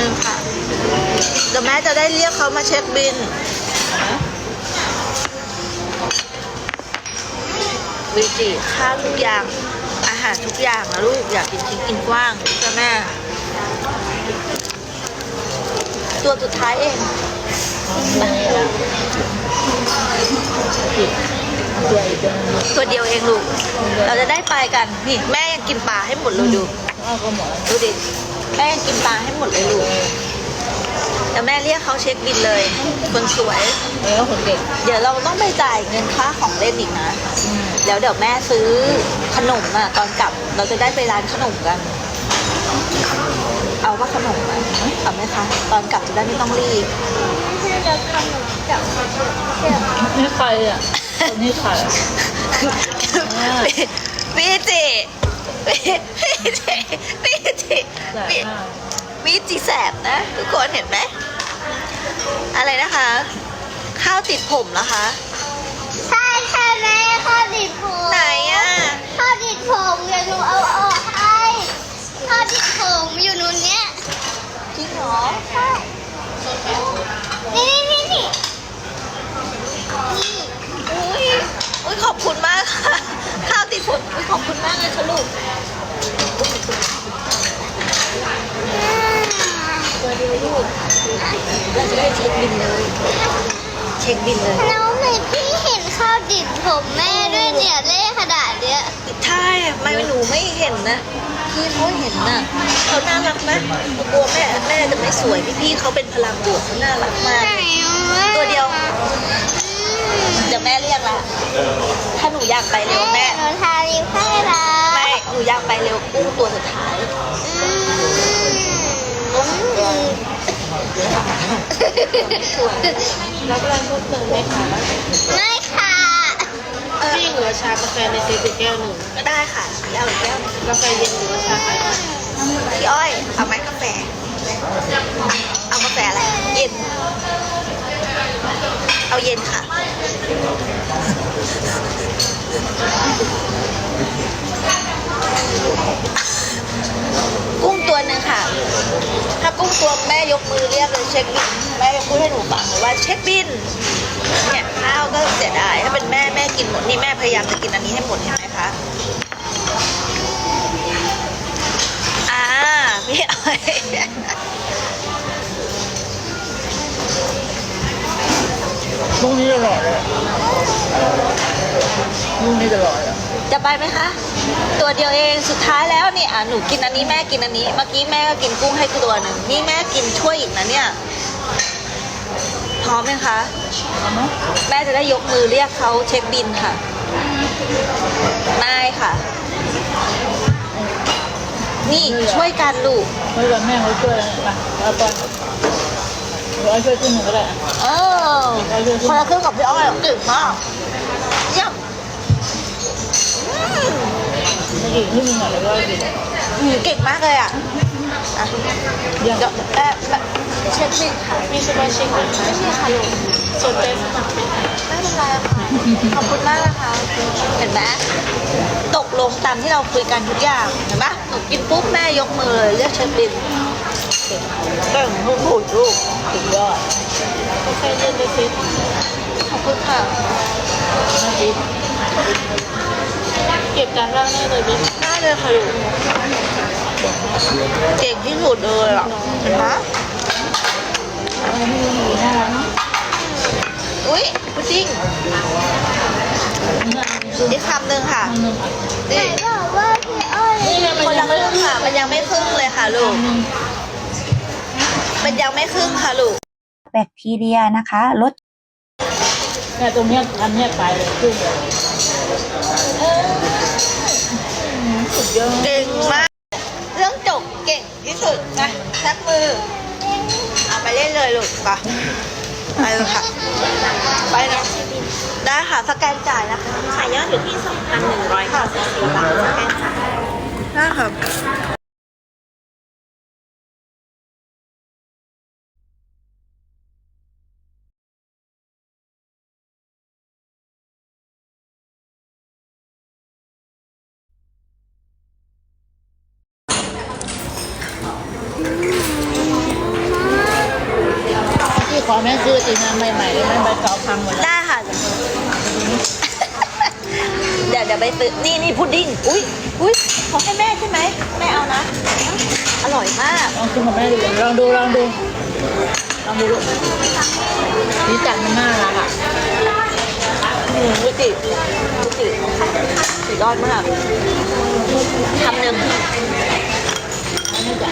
นึ่งค่ะ เดี๋ยวแม่จะได้เรียกเขามาเช็คบิน วิจิค่าทุกอย่าง อาหารทุกอย่างนะลูก อยากกินทิ้งกินกว้างจ้ะแม่ ตัวสุดท้ายเองตัวอีกตัวนึงตัวเดียวเองลูก เราจะได้ไปกัน นี่ แม่ยังกินปลาให้หมดเลยดูอ้าวก็หมดแล้วดูดิ แม่ยังกินปลาให้หมดเลยลูกแต่แม่เรียกเขาเช็คบินเลย คนสวยแล้วคนเด็ก เดี๋ยวเราต้องไปจ่ายเงินค่าของเล่นอีกนะแล้วเดี๋ยวแม่ซื้อขนมอะตอนกลับ เราจะได้ไปร้านขนมกัน เอาว่าขนมอะเอาไหมคะตอนกลับจะได้ไม่ต้องรีบที่จะทำหนูกับเชื่อนี่ใครอะคนนี้ใครอะพี่จิ พี่จิพี่จิแต่พี่หน้าพี่จิแสบนะ ทุกคนเห็นไหม อะไรนะคะ ข้าวติดผมเหรอคะ ใช่ใช่แม่ข้าวดิดผมไหนอะข้าวดิดผมเดี๋ยวหนูเอาออกให้ข้าวดิดผมอยู่นู่นเนี้ยจริงเหรอใช่นี่นี่นี่นี่อุ้ยอุ้ยขอบคุณมากค่ะ ข้าวติดผมอุ้ยขอบคุณมากเลยค่ะลูก ตัว เดียลูกเราจะได้เช็คบินเลย เช็คบินเลยแล้วทำไมพี่เห็นข้าวดิดผมแม่ด้วยเนี่ยเล่ขนาดเนี้ยใช่ไม่หนูไม่เห็นนะพี่เขาเห็นน่ะเขาน่ารักไหมกลัวแม่แม่จะไม่สวยพี่พี่เขาเป็นพลังบวกเขาน่ารักมาก ตัวเดียวเดี๋ยวแม่เรียกละถ้าหนูอยากไปเร็วแม่หนูทาลิปให้ละไม่หนูอยากไปเร็วกุ้งตัวสุดท้าย อืม รับร้านเพิ่มเติมไหมคะไม่ค่ะพี่เหลือชากาแฟในเซตอีกแก้วหนึ่งก็ได้ค่ะเอาอีกแก้วกาแฟเย็นหรือว่าชาไทยพี่อ้อยเอาไหมกาแฟ เอากาแฟอะไรเย็น เอาเย็นค่ะ กุ้งตัวหนึ่งค่ะ ถ้ากุ้ง ตัวแม่ยกมือเรียกเลยเช็คบินแม่จะพูดให้หนูฟังเลยว่าเช็คบินเนี่ยข้าวก็เสียดายถ้าเป็นแม่แม่กินหมดนี่แม่พยายามจะกินอันนี้ให้หมดเห็นไหมคะอ่าพี่อ้อยลุงนี้จะหล่อเลยลุงนี้จะหล่อเลยจะไปไหมคะตัวเดียวเองสุดท้ายแล้วเนี่ยอะหนูกินอันนี้แม่กินอันนี้ เมื่อกี้แม่ก็กินกุ้งให้ตัวหนึ่งนี่แม่กินช่วยอีกนะเนี่ยพร้อมไหมคะเอาไหมแม่จะได้ยกมือเรียกเขาเช็คบินค่ะได้ค่ะ นี่ช่วยกันลูกไม่ว่าแม่เขาช่วยนะเอาไปเดี๋ยวเอาช่วยขึ้นหนึ่งก็ได้อะเออคนละครึ่งกับพี่อ้อยเก่งมากเยี่ยม อืมไม่กี่ขึ้นหนึ่งอะแล้วก็กิอืมเก่งมากเลยอะอะเดี๋ยวเดี๋ยวแม่แม่เช็คบินค่ะมีสมาชิกไหมไม่มีค่ะลูกสนใจสมัครไหมไม่เป็นไรค่ะขอบคุณมากนะคะเห็นไหมตกลงตามที่เราคุยกันทุกอย่างเห็นปะหนูกินปุ๊บแม่ยกมือเลยเรียกเช็คบินเก่งลูกหูลูกสุดยอดกาแฟเย็นเลยสิขอบคุณค่ะนาทีเก็บจานล่างได้เลยไหมได้เลยค่ะลูกเก่งที่สุดเลยอะเห็นไหมเอาไม่รู้หนูน่ารักเนาะอุ้ยพุดดิ้งอีกคำหนึ่งค่ะอันหนึ่งอะไหนนี่บอกว่าพี่อ้อยนี่ไงมันคนยัละงคไม่รึ่งค่ะ มันยังไม่ครึ่งเลยค่ะลูก มันยังไม่ครึ่งค่ะลูก แบคทีเรียนะคะลดเนี่ยตรงเนี้ยอันเนี้ยตายเลยครึ่งเลย เก่งมาก เรื่องจบเก่งที่สุดนะชักมือ เอาไปเล่นเลยลูกไปไปเลยค่ะ ไปนะได้ค่ะสแกนจ่ายนะคะขายยอดอยู่ที่2,194บาทสแกนจ่ายได้ค่ะ ม่ซื้ออีกนะใหม่ๆเลยแม่ใบเก่าพังหมดแล้วได้ค่ะ เดี๋ยวเดี๋ยวไปซื้อนี่นี่พุดดิ้ง อุ้ยอุ้ยของให้แม่ใช่ไหมแม่เอานะ อร่อยมาก ลองชิมของแม่ดูลองดูลองดูลองดูลูกสีจัดมันน่ารักอะอืมวิจิวิจิสุดยอดมากคำหนึ่งนี่จ้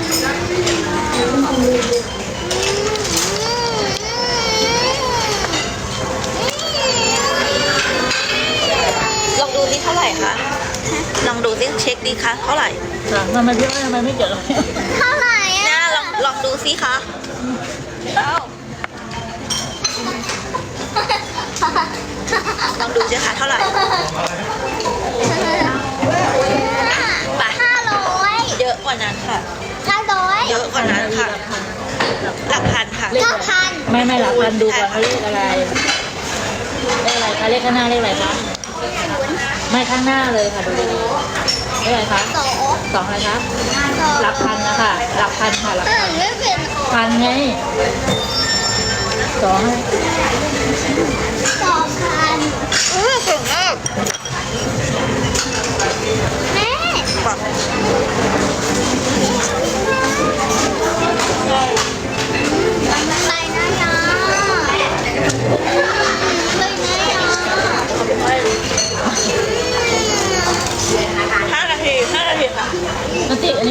องดูสิเท่าไหร่คะลองดูสิเช็คดีคะเท่าไหร่ค่ะทำไมพี่อ้อยทำไมไม่เก็บเลยเท่าไหร่หน้าอะลองลองดูสิคะเอ้าลองดูสิคะเท่าไหร่ไปห้าร้อยเยอะกว่านั้นค่ะห้าร้อยเยอะกว่านั้นค่ะ หลักพันค่ะเก้าพันไม่ไม่หลักพันดูก่อนเขาเลขอะไรเลขอะไรคะเลขข้างหน้าเลขอะไรคะ ไม่ข้างหน้าเลยค่ะดูดีๆเลขอะไรคะสองสองอะไรคะสองหลักพันนะคะหลักพันค่ะหลักพันไม่เป็นพันไงสองสองพันอือเก่งมากแม่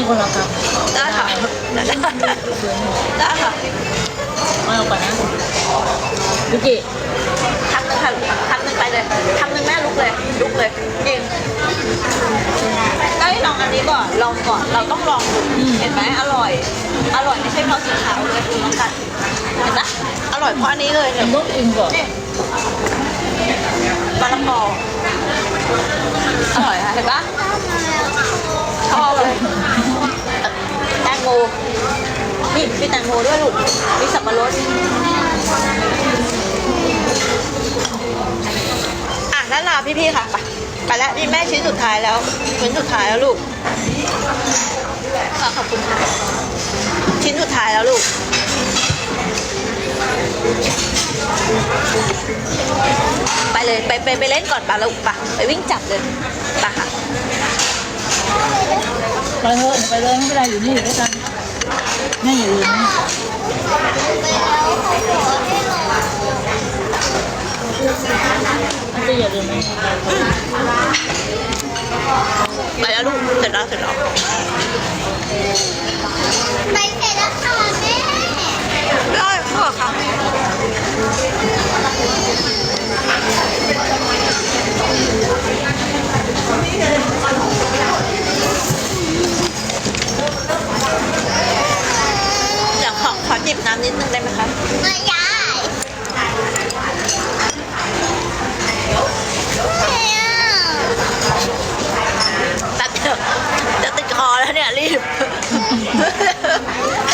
คนละครับได้ค่ะได้ได้ค่ะไม่เอาก่อนนะวิกิทำหนึ่งค่ะทำหนึ่งไปเลยทำหนึ่งแม่ลุกเลยลุกเลยจริงได้ลองอันนี้ก่อนลองก่อนเราต้องลองดูเห็นไหมอร่อย อร่อยไม่ใช่เพราะสีขาวเลยดูน้องกันเห็นไหมอร่อยเพราะอันนี้เลยเนี่ยต้องอินก่อนนี่มะละกออร่อยค่ะเห็นปะชอบเลยแตง โมนี่มีแตงโมด้วยลูกมีสับปะรดอะนั่นลาพี่ๆค่ะไปไปแล้วนี่แม่ชิ้นสุดท้ายแล้วชิ้นสุดท้ายแล้วลูกอะขอบคุณค่ะชิ้นสุดท้ายแล้วลูกไปเลยไปไปไปเล่นก่อนปะลูกปะไปวิ่งจับเลยปะค่ะ ไปเถอะไปเลยไม่เป็นไรอยู่นี่อยู่ด้วยกันแม่อย่าลืมนะไปแล้วเขาขอให้รอนันติอย่าลืมไปแล้วลูกเสร็จแล้วเสร็จแล้วไปเสร็จแล้วค่ะแม่ได้พ่อค่ะเดี๋ยวขอขอจิบน้ำนิดนึงได้ไหมคะ ไม่ได้แม่ แป๊บเดียวจะติดคอแล้วเนี่ยรีบ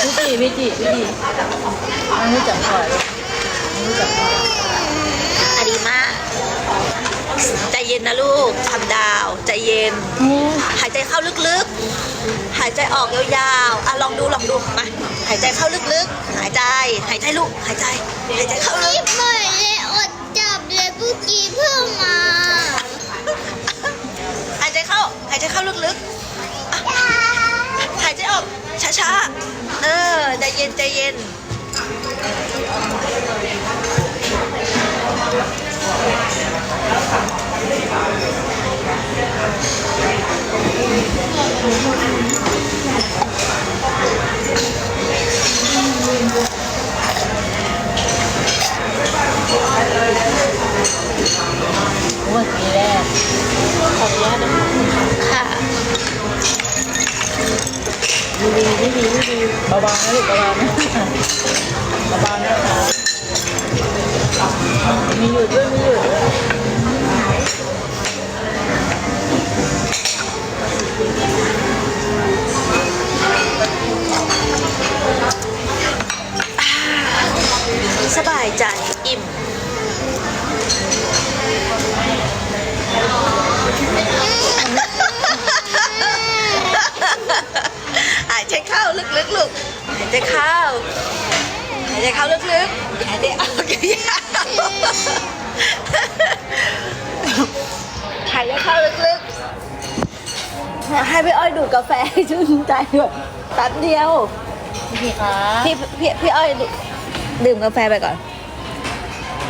วิจิวิจิวิจิมันรู้จักก่อนมันรู้จักก่อน อะดีมาก ใจเย็นนะลูกทำดาว ใจเย็น หายใจเข้าลึกๆ หายใจออกยาวๆ อะลองดูลองดูมาหายใจเข้าลึกๆ หายใจ หายใจลูก หายใจ หายใจเข้าลึรีกบไปเลยอดจับเลยเมื่อกี้เพิ่งมา หายใจเข้า หายใจเข้าลึกๆอะหายใจออกช้าๆ เออ ใจเย็นใจเย็น ดีเบาๆนะลูกเบางนะเบางนะคะมีอยู่ด้วยมีอยู่ด้วยสบายใจอิ่ม หายใจออกยาวหายใจเข้าลึกๆ ให้พี่อ้อยดูดกาแฟให้ชื่นใจแบบแป๊บเดียว พี่คะพี่พี่พี่อ้อยดูดื่มกาแฟไปก่อน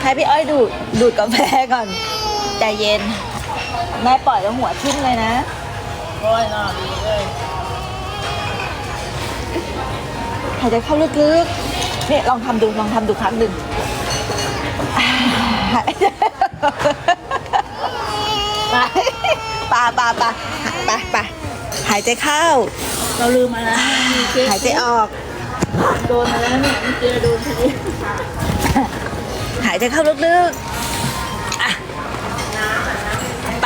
ให้พี่อ้อยดูดดูดกาแฟก่อน ใจเย็น แม่ปล่อยแล้วหัวทิ่มเลยนะ ร้อยหน่าดีเลย หายใจเข้าลึกๆ นี่ลองทำดูลองทำดูครั้งหนึ่งอ่าไปปาปาปาไปไปหายใจเข้า เราลืมมาแล้วมีเค้กหายใจออก โดนมาแล้วเนี่ยเมื่อกี้เราโดนทีนี้หายใจเข้าลึกๆอะไป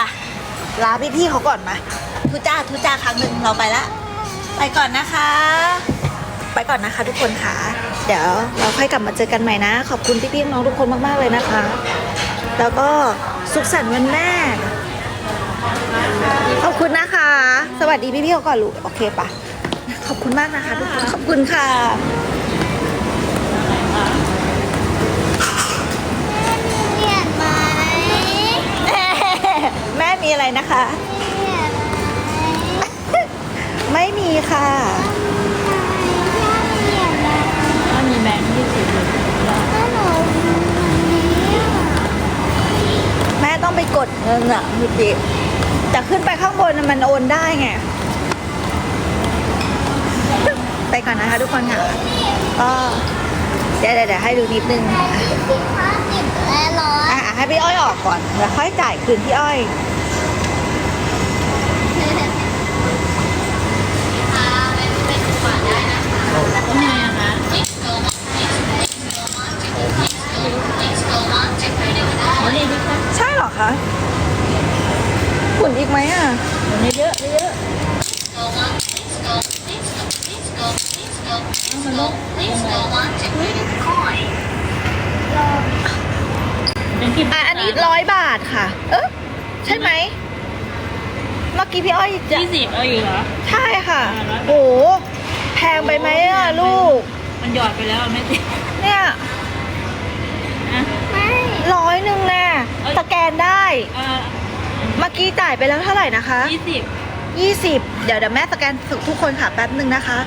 ลาพี่ๆเขาก่อนมาทุจ้าทุจ้าครั้งหนึ่งเราไปละ ไปก่อนนะคะ ไปก่อนนะคะทุกคนค่ะ เดี๋ยวเราค่อยกลับมาเจอกันใหม่นะ ขอบคุณพี่ๆน้องๆทุกคนมากๆเลยนะคะ แล้วก็สุขสันต์วันแม่ขอบคุณนะคะ สวัสดีพี่ๆเขาก่อนลูกโอเคปะขอบคุณมากนะคะทุกคนขอบคุณค่ะเรียนไหมแม่มีอะไรนะคะเรียนไหมไม่มีค่ะ เรียนไหม ถ้ามีแบงค์ยี่สิบอยู่ ถ้าหนูนี้ แม่ต้องไปกดเงิ นอะพี่ปิ๊กแต่ขึ้นไปข้างบนน่ะมันโอนได้ไง ไปก่อนนะคะทุกคนค่ะก็เดี๋ยวเดี๋ยวเดี๋ยวให้ดูนิดนึงสิบห้าสิบและร้อยอะให้พี่อ้อยออกก่อนแล้วค่อยจ่ายคืนพี่อ้อย เป็นกี่อะอันนี้ร้อยบาทค่ะ เออใช่ไหมเมื่อกี้พี่อ้อยจะยี่สิบเอาอยู่เหรอ ใช่ค่ะอ่าร้อยบาทโอ้แพงไปไหมอะลูก มันหยอดไปแล้วไม่ติดเนี่ยนะไม่ร้อยหนึ่งแน่เอ้ย สแกนได้เอ่อเมื่อกี้จ่ายไปแล้วเท่าไหร่นะคะ ยี่สิบ 20 เดี๋ยวเดี๋ยวแม่สแกนทุกคนค่ะแป๊บหนึ่งนะคะ